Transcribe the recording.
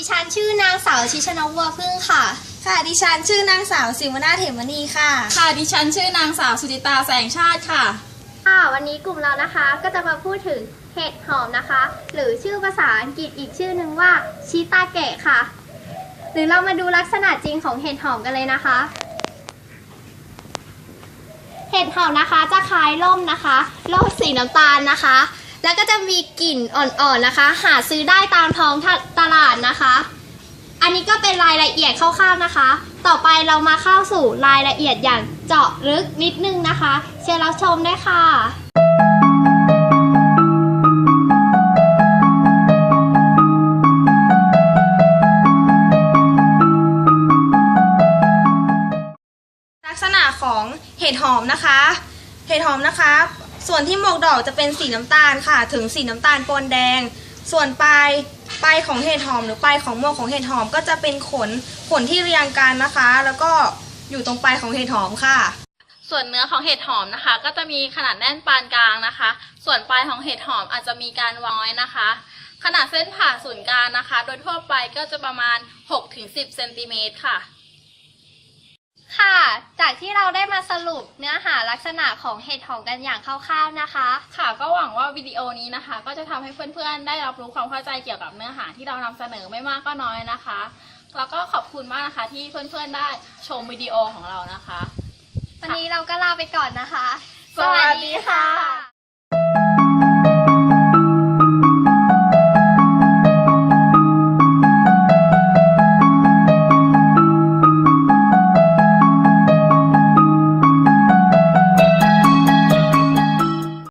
อนางสาวชิชนวัวพึ่งค่ะ ค่ะ ดิฉันชื่อนางสาวสิวนาเถมณีค่ะ ค่ะ ดิฉันชื่อนางสาวสุจิตาแสงชาติค่ะ ค่ะ วันนี้กลุ่มเรานะคะก็จะมาพูดถึงเห็ดหอมนะคะ หรือชื่อภาษาอังกฤษอีกชื่อหนึ่งว่าชิตาเกะค่ะ หรือเรามาดูลักษณะจริงของเห็ดหอมกันเลยนะคะ เห็ดหอมนะคะจะคล้ายร่มนะคะร่มสีน้ำตาลนะคะ แล้วก็จะมีกลิ่นอ่อนๆนะคะ หาซื้อได้ตามท้องตลาดนะคะ อันนี้ก็เป็นรายละเอียดคร่าวๆนะคะ ต่อไปเรามาเข้าสู่รายละเอียดอย่างเจาะลึกนิดนึงนะคะ เชิญรับชมได้ค่ะลักษณะของเห็ดหอมนะคะ เห็ดหอมนะคะ ส่วนที่หมวกดอกจะเป็นสีน้ำตาลค่ะ ถึงสีน้ำตาลปนแดง ส่วนปลายปลายของเห็ดหอม หรือปลายของหมวกของเห็ดหอมก็จะเป็นขนขนที่เรียงกันนะคะ แล้วก็อยู่ตรงปลายของเห็ดหอมค่ะ ส่วนเนื้อของเห็ดหอมนะคะ ก็จะมีขนาดแน่นปานกลางนะคะ ส่วนปลายของเห็ดหอมอาจจะมีการวางน้อยนะคะ ขนาดเส้นผ่าศูนย์กลางนะคะ โดยทั่วไปก็จะประมาณ 6-10เซนติเมตรค่ะ จากที่เราได้ มาสรุปเนื้อหาลักษณะของเห็ดหอมกันอย่างคร่าวๆนะคะ ค่ะก็หวังว่าวิดีโอนี้นะคะ ก็จะทำให้เพื่อนๆ ได้รับรู้ความเข้าใจเกี่ยวกับเนื้อหาที่เรานำเสนอไม่มากก็น้อยนะคะ แล้วก็ขอบคุณมากนะคะที่เพื่อนๆได้ชมวิดีโอของเรานะคะ วันนี้เราก็ลาไปก่อนนะคะ สวัสดีค่ะ